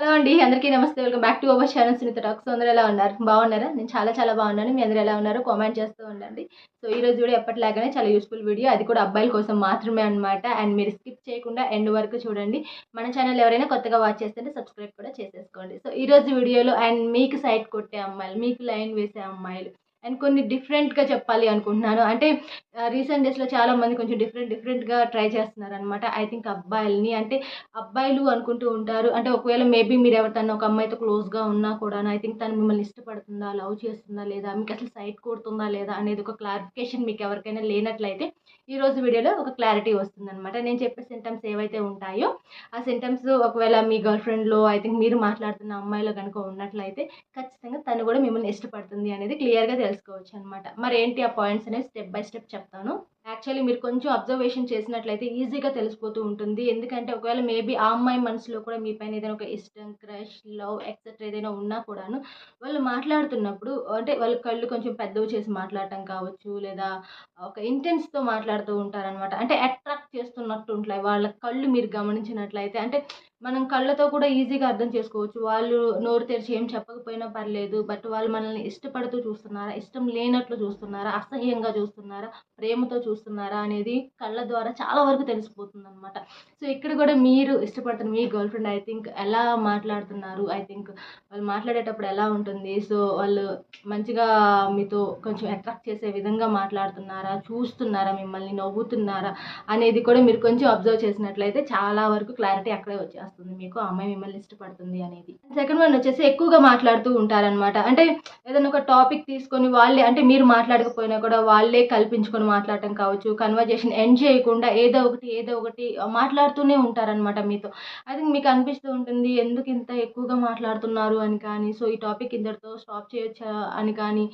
Hello అండి అందరికీ నమస్తే. Welcome back to our channel Sunitha talks. అందరూ ఎలా ఉన్నారు? బాగున్నారా? నేను చాలా చాలా బాగున్నాను. మీ అందరూ ఎలా ఉన్నారు కామెంట్ చేస్తూ ఉండండి. సో ఈ రోజు వీడియో ఎప్పటిలాగానే చాలా యూస్ఫుల్ వీడియో. అది కూడా అబ్బాయిల కోసం మాత్రమే అనమాట అండ్ మీరు స్కిప్ చేయకుండా ఎండ్ వరకు చూడండి. మన ఛానల్ ఎవరైనా కొత్తగా వాచ్ చేస్తుంటే సబ్స్క్రైబ్ కూడా చేసేసుకోండి. సో ఈ రోజు వీడియోలో అండ్ మీకు సైట్ కొట్టే అమ్మాయిలు మీకు లైన్ వేసే అమ్మాయిలు అండ్ కొన్ని డిఫరెంట్గా చెప్పాలి అనుకుంటున్నాను. అంటే రీసెంట్ డేస్లో చాలా మంది కొంచెం డిఫరెంట్ డిఫరెంట్గా ట్రై చేస్తున్నారు అనమాట ఐ థింక్ అబ్బాయిల్ని అంటే అబ్బాయిలు అనుకుంటూ ఉంటారు. అంటే ఒకవేళ మేబీ మీరు ఎవరితోనో ఒక అమ్మాయితో క్లోజ్గా ఉన్నా కూడా ఐ థింక్ తను మిమ్మల్ని ఇష్టపడుతుందా లవ్ చేస్తుందా లేదా మీకు అసలు సైట్ కొడుతుందా లేదా అనేది ఒక క్లారిఫికేషన్ మీకు ఎవరికైనా లేనట్లయితే ఈరోజు వీడియోలో ఒక క్లారిటీ వస్తుందన్నమాట. నేను చెప్పే సింటమ్స్ ఏవైతే ఉంటాయో ఆ సింటమ్స్ ఒకవేళ మీ గర్ల్ ఫ్రెండ్లో ఐ థింక్ మీరు మాట్లాడుతున్న అమ్మాయిలో కనుక ఉన్నట్లయితే ఖచ్చితంగా తను కూడా మిమ్మల్ని ఇష్టపడుతుంది అనేది క్లియర్గా తెలుసు తెలుసుకోవచ్చు అనమాట మరి ఏంటి ఆ పాయింట్స్ అనేవి స్టెప్ బై స్టెప్ చెప్తాను. యాక్చువల్లీ మీరు కొంచెం అబ్జర్వేషన్ చేసినట్లయితే ఈజీగా తెలిసిపోతూ ఉంటుంది. ఎందుకంటే ఒకవేళ మేబీ ఆ అమ్మాయి మనసులో కూడా మీ పైన ఏదైనా ఒక ఇష్టం క్రష్ లవ్ ఎక్సెట్రా ఏదైనా ఉన్నా కూడాను వాళ్ళు మాట్లాడుతున్నప్పుడు అంటే వాళ్ళ కళ్ళు కొంచెం పెద్దవి చేసి మాట్లాడటం కావచ్చు లేదా ఒక ఇంటెన్స్తో మాట్లాడుతూ ఉంటారనమాట అంటే అట్రాక్ట్ చేస్తున్నట్టు ఉంటాయి. వాళ్ళ కళ్ళు మీరు గమనించినట్లయితే అంటే మనం కళ్ళతో కూడా ఈజీగా అర్థం చేసుకోవచ్చు. వాళ్ళు నోరు తెరిచి ఏం చెప్పకపోయినా పర్లేదు బట్ వాళ్ళు మనల్ని ఇష్టపడుతూ చూస్తున్నారా ఇష్టం లేనట్లు చూస్తున్నారా అసహ్యంగా చూస్తున్నారా ప్రేమతో చూస్తున్నారా అనేది కళ్ళ ద్వారా చాలా వరకు తెలిసిపోతుంది అనమాట సో ఇక్కడ కూడా మీరు ఇష్టపడుతున్న మీ గర్ల్ ఫ్రెండ్ ఐ థింక్ ఎలా మాట్లాడుతున్నారు? ఐ థింక్ వాళ్ళు మాట్లాడేటప్పుడు ఎలా ఉంటుంది? సో వాళ్ళు మంచిగా మీతో కొంచెం అట్రాక్ట్ చేసే విధంగా మాట్లాడుతున్నారా? చూస్తున్నారా? మిమ్మల్ని నవ్వుతున్నారా? అనేది కూడా మీరు కొంచెం అబ్జర్వ్ చేసినట్లయితే చాలా వరకు క్లారిటీ అక్కడే వచ్చేస్తుంది మీకు. అమ్మాయి మిమ్మల్ని ఇష్టపడుతుంది అనేది. సెకండ్ వన్ వచ్చేసి ఎక్కువగా మాట్లాడుతూ ఉంటారనమాట అంటే ఏదైనా ఒక టాపిక్ తీసుకొని వాళ్ళే అంటే మీరు మాట్లాడకపోయినా కూడా వాళ్ళే కల్పించుకొని మాట్లాడటం కావచ్చు కన్వర్జేషన్ ఎండ్ చేయకుండా ఏదో ఒకటి ఏదో ఒకటి మాట్లాడుతూనే ఉంటారనమాట మీతో. ఐ థింక్ మీకు అనిపిస్తూ ఉంటుంది ఎందుకు ఇంత ఎక్కువగా మాట్లాడుతున్నారు అని కానీ సో ఈ టాపిక్ ఇంతటితో స్టాప్ చేయొచ్చా అని కానీ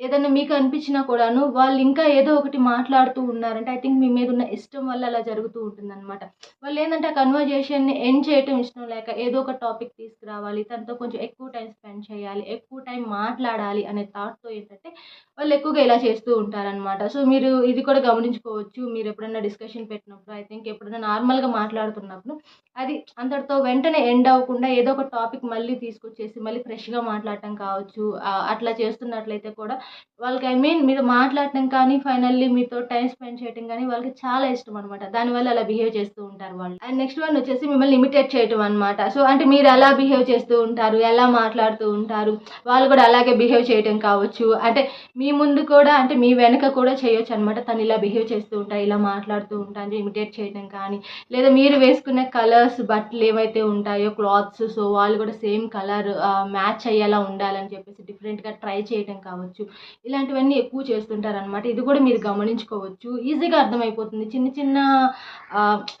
ఏదైనా మీకు అనిపించినా కూడాను వాళ్ళు ఇంకా ఏదో ఒకటి మాట్లాడుతూ ఉన్నారంటే ఐ థింక్ మీ మీద ఉన్న ఇష్టం వల్ల అలా జరుగుతూ ఉంటుంది అనమాట వాళ్ళు ఏంటంటే ఆ కన్వర్జేషన్ని ఎండ్ చేయటం ఇష్టం లేక ఏదో ఒక టాపిక్ తీసుకురావాలి తనతో కొంచెం ఎక్కువ టైం స్పెండ్ చేయాలి ఎక్కువ టైం మాట్లాడాలి అనే థాట్తో ఏంటంటే వాళ్ళు ఎక్కువగా ఇలా చేస్తూ ఉంటారనమాట సో మీరు ఇది కూడా గమనించుకోవచ్చు. మీరు ఎప్పుడైనా డిస్కషన్ పెట్టినప్పుడు ఐ థింక్ ఎప్పుడైనా నార్మల్గా మాట్లాడుతున్నప్పుడు అది అంతటితో వెంటనే ఎండ్ అవ్వకుండా ఏదో ఒక టాపిక్ మళ్ళీ తీసుకొచ్చేసి మళ్ళీ ఫ్రెష్గా మాట్లాడటం కావచ్చు. అట్లా చేస్తున్నట్లయితే కూడా వాళ్ళకి ఐ మీన్ మీరు మాట్లాడటం కానీ ఫైనల్లీ మీతో టైం స్పెండ్ చేయడం కానీ వాళ్ళకి చాలా ఇష్టం అనమాట దానివల్ల అలా బిహేవ్ చేస్తూ ఉంటారు వాళ్ళు. అండ్ నెక్స్ట్ వన్ వచ్చేసి మిమ్మల్ని ఇమిటేట్ చేయటం అనమాట సో అంటే మీరు ఎలా బిహేవ్ చేస్తూ ఉంటారు ఎలా మాట్లాడుతూ ఉంటారు వాళ్ళు కూడా అలాగే బిహేవ్ చేయటం కావచ్చు. అంటే మీ ముందు కూడా అంటే మీ వెనక కూడా చేయొచ్చు అనమాట తను ఇలా బిహేవ్ చేస్తూ ఉంటాయి ఇలా మాట్లాడుతూ ఉంటారు ఇమిటేట్ చేయడం కానీ లేదా మీరు వేసుకునే కలర్స్ బట్టలు ఏవైతే ఉంటాయో క్లాత్స్ సో వాళ్ళు కూడా సేమ్ కలర్ మ్యాచ్ అయ్యేలా ఉండాలని చెప్పేసి డిఫరెంట్గా ట్రై చేయడం కావచ్చు. ఇలాంటివన్నీ ఎక్కువ చేస్తుంటారనమాట ఇది కూడా మీరు గమనించుకోవచ్చు. ఈజీగా అర్థమైపోతుంది. చిన్న చిన్న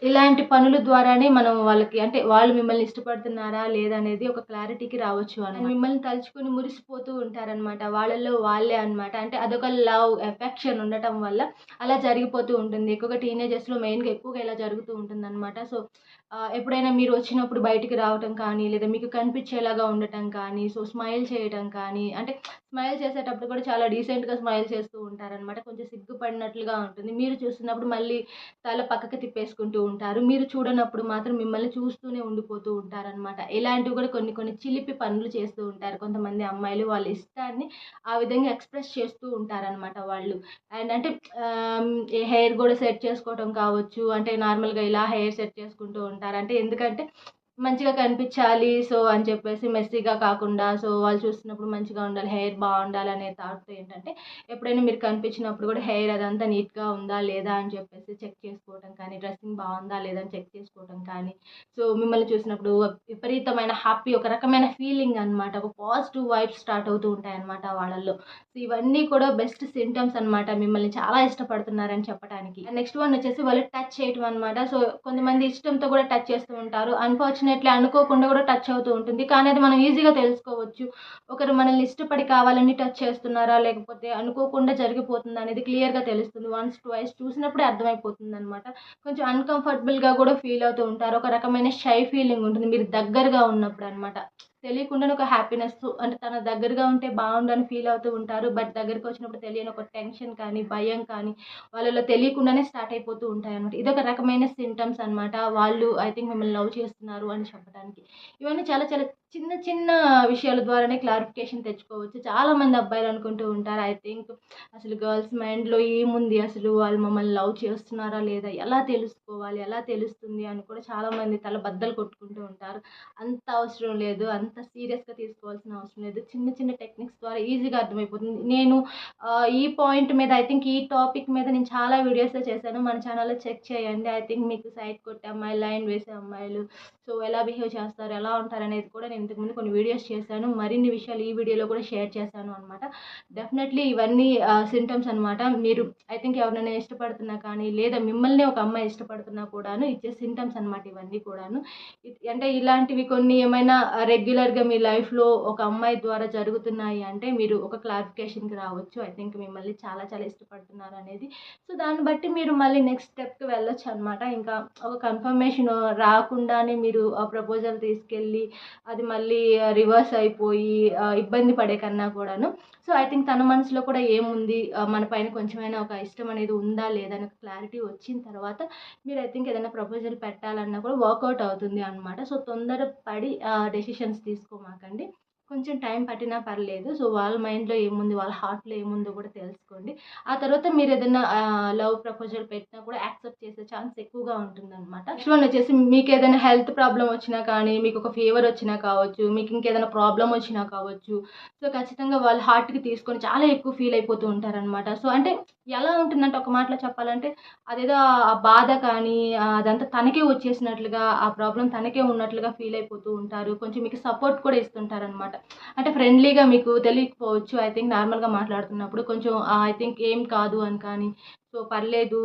ఇలాంటి పనుల ద్వారానే మనం వాళ్ళకి అంటే వాళ్ళు మిమ్మల్ని ఇష్టపడుతున్నారా లేదా అనేది ఒక క్లారిటీకి రావచ్చు అని మిమ్మల్ని తలుచుకొని మురిసిపోతూ ఉంటారనమాట వాళ్ళల్లో వాళ్ళే అనమాట అంటే అదొక లవ్ ఎఫెక్షన్ ఉండటం వల్ల అలా జరిగిపోతూ ఉంటుంది. ఎక్కువగా టీనేజర్స్లో మెయిన్గా ఎక్కువగా ఇలా జరుగుతూ ఉంటుంది అనమాట సో ఎప్పుడైనా మీరు వచ్చినప్పుడు బయటికి రావటం కానీ లేదా మీకు కనిపించేలాగా ఉండటం కానీ సో స్మైల్ చేయటం కానీ అంటే స్మైల్ చేసేటప్పుడు కూడా చాలా డీసెంట్గా స్మైల్ చేస్తూ ఉంటారనమాట కొంచెం సిగ్గుపడినట్లుగా ఉంటుంది. మీరు చూస్తున్నప్పుడు మళ్ళీ తల పక్కకి తిప్పేసుకుంటూ ఉంటారు. మీరు చూడనప్పుడు మాత్రం మిమ్మల్ని చూస్తూనే ఉండిపోతూ ఉంటారనమాట ఇలాంటివి కూడా కొన్ని కొన్ని చిలిపి పనులు చేస్తూ ఉంటారు. కొంతమంది అమ్మాయిలు వాళ్ళ ఇష్టాన్ని ఆ విధంగా ఎక్స్ప్రెస్ చేస్తూ ఉంటారనమాట వాళ్ళు. అండ్ అంటే హెయిర్ కూడా సెట్ చేసుకోవటం కావచ్చు. అంటే నార్మల్గా ఇలా హెయిర్ సెట్ చేసుకుంటూ ఉంటారు అంటే ఎందుకంటే మంచిగా కనిపించాలి సో అని చెప్పేసి మెస్సీగా కాకుండా సో వాళ్ళు చూస్తున్నప్పుడు మంచిగా ఉండాలి హెయిర్ బాగుండాలి అనే థాట్తో ఏంటంటే ఎప్పుడైనా మీరు కనిపించినప్పుడు కూడా హెయిర్ అదంతా నీట్గా ఉందా లేదా అని చెప్పేసి చెక్ చేసుకోవటం కానీ డ్రెస్సింగ్ బాగుందా లేదా అని చెక్ చేసుకోవటం కానీ సో మిమ్మల్ని చూసినప్పుడు విపరీతమైన హ్యాపీ ఒక రకమైన ఫీలింగ్ అనమాట ఒక పాజిటివ్ వైబ్స్ స్టార్ట్ అవుతూ ఉంటాయన్నమాట వాళ్ళల్లో. సో ఇవన్నీ కూడా బెస్ట్ సింటమ్స్ అనమాట మిమ్మల్ని చాలా ఇష్టపడుతున్నారని చెప్పడానికి నెక్స్ట్ వన్ వచ్చేసి వాళ్ళు టచ్ చేయటం అనమాట సో కొంతమంది ఇష్టంతో కూడా టచ్ చేస్తూ ఉంటారు. అన్ఫార్చునేట్ ఇట్లా అనుకోకుండా కూడా టచ్ అవుతూ ఉంటుంది. కానీ అది మనం ఈజీగా తెలుసుకోవచ్చు. ఒకరు మనల్ని ఇష్టపడి కావాలని టచ్ చేస్తున్నారా లేకపోతే అనుకోకుండా జరిగిపోతుందా అనేది క్లియర్గా తెలుస్తుంది. వన్స్ ట్వైస్ చూసినప్పుడే అర్థమైపోతుంది అనమాట కొంచెం అన్కంఫర్టబుల్గా కూడా ఫీల్ అవుతూ ఉంటారు. ఒక రకమైన షై ఫీలింగ్ ఉంటుంది. మీరు దగ్గరగా ఉన్నప్పుడు అనమాట తెలియకుండానే ఒక హ్యాపీనెస్ అంటే తన దగ్గరగా ఉంటే బాగుండని ఫీల్ అవుతూ ఉంటారు. బట్ దగ్గరికి వచ్చినప్పుడు తెలియని ఒక టెన్షన్ కానీ భయం కానీ వాళ్ళలో తెలియకుండానే స్టార్ట్ అయిపోతూ ఉంటాయి అనమాట ఇదొక రకమైన సింటమ్స్ అనమాట వాళ్ళు ఐ థింక్ మిమ్మల్ని లవ్ చేస్తున్నారు అని చెప్పడానికి. ఇవన్నీ చాలా చాలా చిన్న చిన్న విషయాల ద్వారానే క్లారిఫికేషన్ తెచ్చుకోవచ్చు. చాలామంది అబ్బాయిలు అనుకుంటూ ఉంటారు ఐ థింక్ అసలు గర్ల్స్ మైండ్లో ఏముంది? అసలు వాళ్ళు మమ్మల్ని లవ్ చేస్తున్నారా లేదా? ఎలా తెలుసుకోవాలి? ఎలా తెలుస్తుంది? అని కూడా చాలామంది తల బద్దలు కొట్టుకుంటూ ఉంటారు. అంత అవసరం లేదు అంత అంత సీరియస్గా తీసుకోవాల్సిన అవసరం లేదు. చిన్న చిన్న టెక్నిక్స్ ద్వారా ఈజీగా అర్థమైపోతుంది. నేను ఈ పాయింట్ మీద ఐ థింక్ ఈ టాపిక్ మీద నేను చాలా వీడియోస్ చేశాను. మన ఛానల్లో చెక్ చేయండి. ఐ థింక్ మీకు సైట్ కొట్టే అమ్మాయిలు లైన్ వేసే అమ్మాయిలు సో ఎలా బిహేవ్ చేస్తారు ఎలా ఉంటారు అనేది కూడా నేను ఇంతకుముందు కొన్ని వీడియోస్ చేశాను. మరిన్ని విషయాలు ఈ వీడియోలో కూడా షేర్ చేశాను అనమాట డెఫినెట్లీ ఇవన్నీ సింటమ్స్ అనమాట మీరు ఐ థింక్ ఎవరినైనా ఇష్టపడుతున్నా కానీ లేదా మిమ్మల్ని ఒక అమ్మాయి ఇష్టపడుతున్నా కూడాను ఇచ్చే సింటమ్స్ అనమాట ఇవన్నీ కూడాను. అంటే ఇలాంటివి కొన్ని ఏమైనా రెగ్యులర్గా మీ లైఫ్లో ఒక అమ్మాయి ద్వారా జరుగుతున్నాయి అంటే మీరు ఒక క్లారిఫికేషన్కి రావచ్చు. ఐ థింక్ మిమ్మల్ని చాలా చాలా ఇష్టపడుతున్నారు అనేది. సో దాన్ని బట్టి మీరు మళ్ళీ నెక్స్ట్ స్టెప్కి వెళ్ళొచ్చు అనమాట ఇంకా ఒక కన్ఫర్మేషన్ రాకుండానే మీరు ఆ ప్రపోజల్ తీసుకెళ్ళి అది మళ్ళీ రివర్స్ అయిపోయి ఇబ్బంది పడే కన్నా కూడాను. సో ఐ థింక్ తన మనసులో కూడా ఏముంది? మన పైన కొంచెమైనా ఒక ఇష్టం అనేది ఉందా? లేదా? అని క్లారిటీ వచ్చిన తర్వాత మీరు ఐ థింక్ ఏదైనా ప్రపోజల్ పెట్టాలన్నా కూడా వర్కౌట్ అవుతుంది అనమాట సో తొందరపడి డెసిషన్స్ తీసుకోమాకండి. కొంచెం టైం పట్టినా పర్లేదు. సో వాళ్ళ మైండ్లో ఏముంది వాళ్ళ హార్ట్లో ఏముందో కూడా తెలుసుకోండి. ఆ తర్వాత మీరు ఏదైనా లవ్ ప్రపోజల్ పెట్టినా కూడా యాక్సెప్ట్ చేసే ఛాన్స్ ఎక్కువగా ఉంటుంది అనమాట నెక్స్ట్ వన్ వచ్చేసి మీకు ఏదైనా హెల్త్ ప్రాబ్లం వచ్చినా కానీ మీకు ఒక ఫీవర్ వచ్చినా కావచ్చు మీకు ఇంకేదైనా ప్రాబ్లం వచ్చినా కావచ్చు సో ఖచ్చితంగా వాళ్ళ హార్ట్కి తీసుకొని చాలా ఎక్కువ ఫీల్ అయిపోతూ ఉంటారనమాట సో అంటే ఎలా ఉంటుందంటే ఒక మాటలో చెప్పాలంటే అదేదో ఆ బాధ కానీ అదంతా తనకే వచ్చేసినట్లుగా ఆ ప్రాబ్లం తనకే ఉన్నట్లుగా ఫీల్ అయిపోతూ ఉంటారు. కొంచెం మీకు సపోర్ట్ కూడా ఇస్తుంటారనమాట అంటే ఫ్రెండ్లీగా మీకు తెలియకపోవచ్చు ఐ థింక్ నార్మల్గా మాట్లాడుతున్నప్పుడు. కొంచెం ఐ థింక్ ఏం కాదు అని కానీ సో పర్లేదు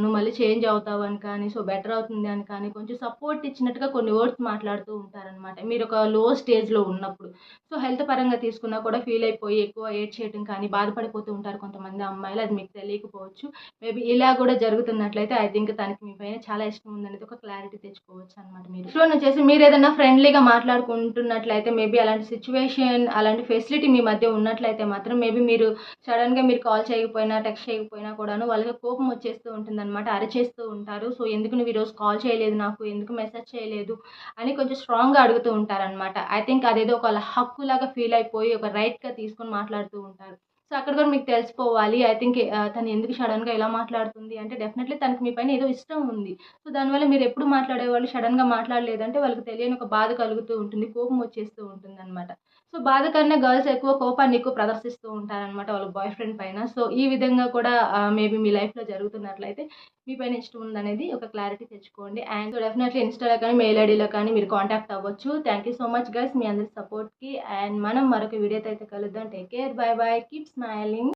నువ్వు మళ్ళీ చేంజ్ అవుతావు అని కానీ సో బెటర్ అవుతుంది అని కానీ కొంచెం సపోర్ట్ ఇచ్చినట్టుగా కొన్ని వర్డ్స్ మాట్లాడుతూ ఉంటారనమాట మీరు ఒక లో స్టేజ్లో ఉన్నప్పుడు. సో హెల్త్ పరంగా తీసుకున్నా కూడా ఫీల్ అయిపోయి ఎక్కువ ఏడ్ చేయడం కానీ బాధపడిపోతూ ఉంటారు కొంతమంది అమ్మాయిలు. అది మీకు తెలియకపోవచ్చు. మేబీ ఇలా కూడా జరుగుతున్నట్లయితే ఐ థింక్ తనకి మీ పైన చాలా ఇష్టం ఉందనేది ఒక క్లారిటీ తెచ్చుకోవచ్చు అనమాట మీరు సో వచ్చేసి మీరు ఏదైనా ఫ్రెండ్లీగా మాట్లాడుకుంటున్నట్లయితే మేబీ అలాంటి సిచ్యువేషన్ అలాంటి ఫెసిలిటీ మీ మధ్య ఉన్నట్లయితే మాత్రం మేబీ మీరు సడన్గా మీరు కాల్ చేయకపోయినా టెక్స్ట్ చేయకపోయినా కూడాను వాళ్ళకి కోపం వచ్చేస్తూ ఉంటుంది అనమాట అరచేస్తూ ఉంటారు. సో ఎందుకు నువ్వు ఈరోజు కాల్ చేయలేదు నాకు? ఎందుకు మెసేజ్ చేయలేదు? అని కొంచెం స్ట్రాంగ్గా అడుగుతూ ఉంటారనమాట ఐ థింక్ అదేదో ఒక హక్కులాగా ఫీల్ అయిపోయి ఒక రైట్గా తీసుకొని మాట్లాడుతూ ఉంటారు. సో అక్కడ కూడా మీకు తెలిసిపోవాలి ఐ థింక్ తను ఎందుకు సడన్గా ఇలా మాట్లాడుతుంది అంటే డెఫినెట్లీ తనకి మీ పైన ఏదో ఇష్టం ఉంది. సో దానివల్ల మీరు ఎప్పుడు మాట్లాడేవాళ్ళు సడన్గా మాట్లాడలేదంటే వాళ్ళకి తెలియని ఒక బాధ కలుగుతూ ఉంటుంది కోపం వచ్చేస్తూ ఉంటుంది అనమాట సో బాధ కన్నా గర్ల్స్ ఎక్కువ కోపాన్ని ఎక్కువ ప్రదర్శిస్తూ ఉంటారనమాట వాళ్ళ బాయ్ ఫ్రెండ్ పైన. సో ఈ విధంగా కూడా మేబీ మీ లైఫ్లో జరుగుతున్నట్లయితే మీ పైన ఇష్టం ఉందనేది ఒక క్లారిటీ తెచ్చుకోండి. అండ్ సో డెఫినెట్లీ ఇన్స్టాలో కానీ మెయిల్ ఐడీలో కానీ మీరు కాంటాక్ట్ అవ్వచ్చు. Thank you so much guys మీ అందరి సపోర్ట్కి అండ్ మనం మరొక వీడియోతో అయితే కలుద్దాం. Take care bye bye keeps smiling.